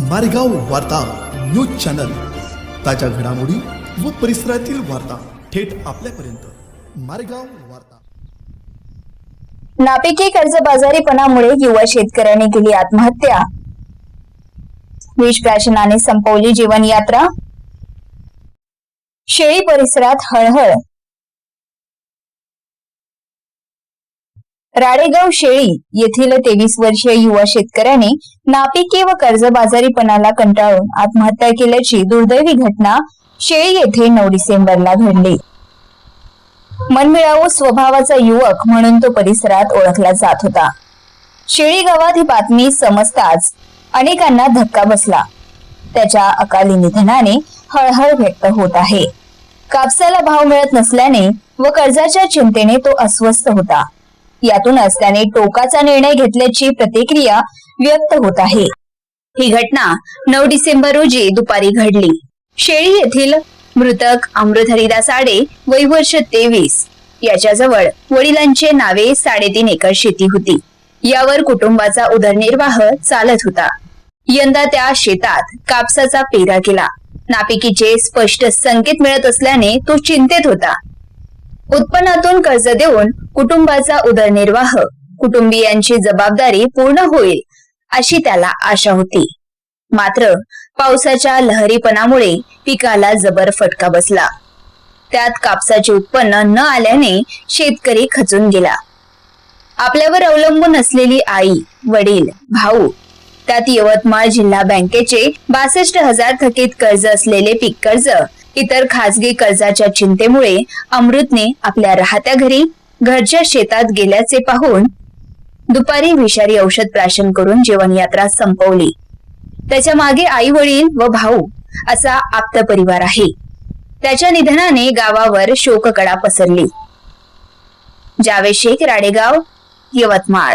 मारेगाव वार्ता news channel. ताज्या घडामोडी व परिसरातील वार्ता थेट आपल्यापर्यंत. मारेगाव वार्ता. नापिकी कर्जबाजारीपणामुळे युवा शेतकऱ्याने केली आत्महत्या. विष प्राशनाने संपवली जीवनयात्रा. शेळी परिसरात हळहळ. राडेगाव शेळी येथील तेवीस वर्षीय युवा शेतकऱ्याने नापिके व कर्जबाजारीपणाला कंटाळून आत्महत्या केल्याची दुर्दैवी घटना शेळी येथे नऊ डिसेंबरला घडली. मनमिळावू स्वभावाचा युवक म्हणून तो परिसरात ओळखला जात होता. शेळी गावात ही बातमी समजताच अनेकांना धक्का बसला. त्याच्या अकाली निधनाने हळहळ व्यक्त होत आहे. कापसाला भाव मिळत नसल्याने व कर्जाच्या चिंतेने तो अस्वस्थ होता. यातूनच त्याने टोकाचा निर्णय घेतल्याची प्रतिक्रिया व्यक्त होत आहे. ही घटना नऊ डिसेंबर रोजी दुपारी घडली. शेळी येथील मृतक अमृत हरिदास आडे वय वर्ष तेवीस. याच्याजवळ वडिलांचे नावे साडेतीन एकर शेती होती. यावर कुटुंबाचा उदरनिर्वाह चालत होता. यंदा त्या शेतात कापसाचा पेरा केला. नापिकीचे स्पष्ट संकेत मिळत असल्याने तो चिंतेत होता. उत्पन्नातून कर्ज देऊन कुटुंबाचा उदरनिर्वाह कुटुंबियांची जबाबदारी पूर्ण होईल अशी त्याला आशा होती. मात्र पावसाच्या लहरीपणामुळे पिकाला जबर फटका बसला. त्यात कापसाचे उत्पन्न न आल्याने शेतकरी खचून गेला. आपल्यावर अवलंबून असलेली आई वडील भाऊ त्यात यवतमाळ जिल्हा बँकेचे बासष्ट हजार थकीत कर्ज असलेले पीक कर्ज इतर खासगी कर्जाच्या चिंतेमुळे अमृतने आपल्या राहत्या घरी घरच्या शेतात गेल्याचे पाहून दुपारी विषारी औषध प्राशन करून जीवनयात्रा संपवली. त्याच्यामागे आई वडील व भाऊ असा आप्त परिवार आहे. त्याच्या निधनाने गावावर शोककडा पसरली. जावे शेख राडेगाव यवतमाळ.